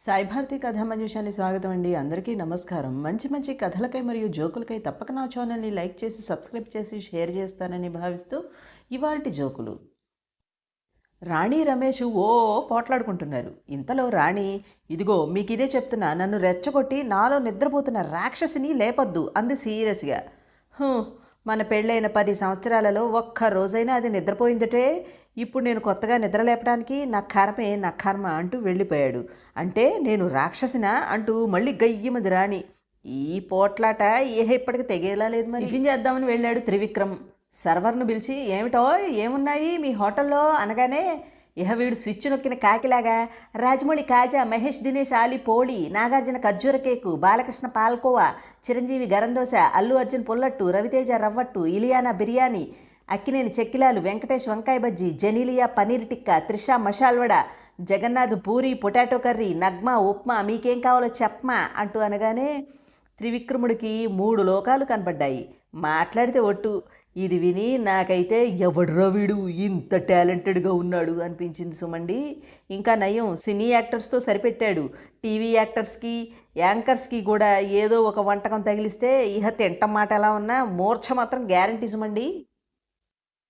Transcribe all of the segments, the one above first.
సాయి కథా కథామంజుషాన్ని స్వాగతం అండి. అందరికీ నమస్కారం. మంచి మంచి కథలకై మరియు జోకులకై తప్పక నా ఛానల్ని లైక్ చేసి సబ్స్క్రైబ్ చేసి షేర్ చేస్తానని భావిస్తూ ఇవాల్టి జోకులు. రాణి రమేష్ ఓ పోట్లాడుకుంటున్నారు. ఇంతలో రాణి ఇదిగో మీకు ఇదే చెప్తున్నా నన్ను రెచ్చగొట్టి నాలో నిద్రపోతున్న రాక్షసిని లేపొద్దు అంది సీరియస్గా. మన పెళ్ళైన పది సంవత్సరాలలో ఒక్క రోజైనా అది నిద్రపోయిందటే. ఇప్పుడు నేను కొత్తగా నిద్ర లేపడానికి నా కర్మే నా కర్మ అంటూ వెళ్ళిపోయాడు. అంటే నేను రాక్షసినా అంటూ మళ్ళీ గయ్యమది రాణి. ఈ పోట్లాట ఏ ఇప్పటికి తెగేలా లేదు మరి. టిఫిన్ చేద్దామని వెళ్ళాడు త్రివిక్రమ్. సర్వర్ను పిలిచి ఏమిటో ఏమున్నాయి మీ హోటల్లో? అనగానే ఇహ వీడు స్విచ్ నొక్కిన కాకిలాగా రాజమౌళి కాజా మహేష్ దినేష్ ఆలి పోళి నాగార్జున ఖర్జూర కేకు బాలకృష్ణ పాల్కోవా చిరంజీవి గరందోశ అల్లు అర్జున్ పుల్లట్టు రవితేజ రవ్వట్టు ఇలియానా బిర్యానీ అక్కినేని చెక్కిలాలు వెంకటేష్ వంకాయ బజ్జీ జెనీలియా పనీర్ టిక్కా త్రిష మషాల్వడ జగన్నాథ్ పూరి పొటాటో కర్రీ నగ్మా ఉప్మా మీకేం కావాలో చెప్పమా అంటూ అనగానే త్రివిక్రముడికి మూడు లోకాలు కనపడ్డాయి. మాట్లాడితే ఒట్టు. ఇది విని నాకైతే ఎవడ్రా వీడు? ఇంత టాలెంటెడ్గా ఉన్నాడు అనిపించింది సుమండి. ఇంకా నయం సినీ యాక్టర్స్తో సరిపెట్టాడు. టీవీ యాక్టర్స్కి యాంకర్స్కి కూడా ఏదో ఒక వంటకం తగిలిస్తే ఇహ తింటం మాట ఎలా ఉన్నా మూర్ఛ మాత్రం గ్యారంటీ సుమండి.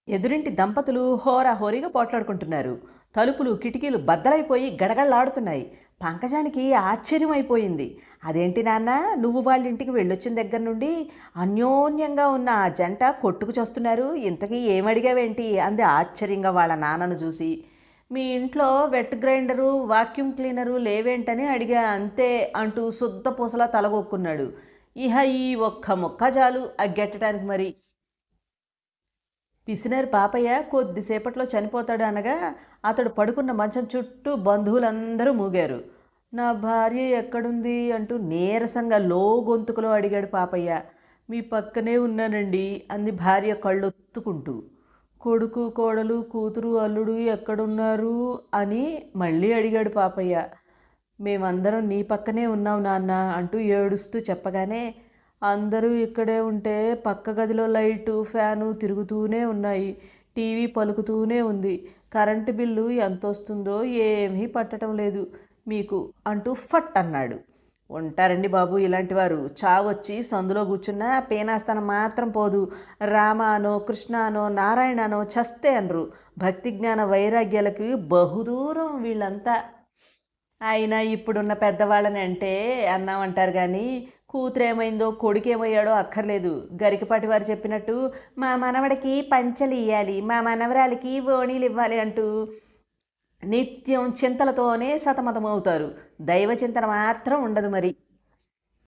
ఎదురింటి దంపతులు హోరాహోరీగా పోట్లాడుకుంటున్నారు. తలుపులు కిటికీలు బద్దలైపోయి గడగడలాడుతున్నాయి. పంకజానికి ఆశ్చర్యం అయిపోయింది అదేంటి నాన్న నువ్వు వాళ్ళ ఇంటికి వెళ్ళొచ్చిన దగ్గర నుండి అన్యోన్యంగా ఉన్న ఆ జంట కొట్టుకు చేస్తున్నారు. ఇంతకీ ఏమడిగావేంటి? అంది ఆశ్చర్యంగా వాళ్ళ నాన్నను చూసి. మీ ఇంట్లో వెట్ గ్రైండరు వాక్యూమ్ క్లీనరు లేవేంటని అడిగా అంతే అంటూ శుద్ధ పూసలా తలగొక్కున్నాడు. ఇహ ఈ ఒక్క మొక్క చాలు అగ్గెట్టడానికి మరి పిసినారి పాపయ్య కొద్దిసేపట్లో చనిపోతాడు అనగా అతడు పడుకున్న మంచం చుట్టూ బంధువులందరూ మూగారు. నా భార్య ఎక్కడుంది అంటూ నీరసంగా లో గొంతుకులో అడిగాడు పాపయ్య. మీ పక్కనే ఉన్నానండి అంది భార్య కళ్ళొత్తుకుంటూ. కొడుకు కోడలు కూతురు అల్లుడు ఎక్కడున్నారు అని మళ్ళీ అడిగాడు పాపయ్య. మేమందరం నీ పక్కనే ఉన్నాం నాన్న అంటూ ఏడుస్తూ చెప్పగానే అందరూ ఇక్కడే ఉంటే పక్క గదిలో లైటు ఫ్యాను తిరుగుతూనే ఉన్నాయి. టీవీ పలుకుతూనే ఉంది. కరెంటు బిల్లు ఎంత వస్తుందో ఏమీ పట్టడం లేదు. మీకు అంటూ ఫట్ అన్నాడు. ఉంటారండి బాబు ఇలాంటి వారు. చావొచ్చి సందులో కూర్చున్న పేనాస్తనం మాత్రం పోదు. రామానో కృష్ణానో నారాయణనో చస్తే అనరు. భక్తి జ్ఞాన వైరాగ్యాలకు బహుదూరం వీళ్ళంతా. అయినా ఇప్పుడున్న పెద్దవాళ్ళని అంటే అన్నామంటారు కానీ కూతురేమైందో కొడుకేమయ్యాడో అక్కర్లేదు. గరికపాటి వారు చెప్పినట్టు మా మనవడికి పంచలు ఇవ్వాలి మా మనవరాలికి ఓణీలు ఇవ్వాలి అంటూ నిత్యం చింతలతోనే సతమతమవుతారు. దైవ చింతన మాత్రం ఉండదు మరి.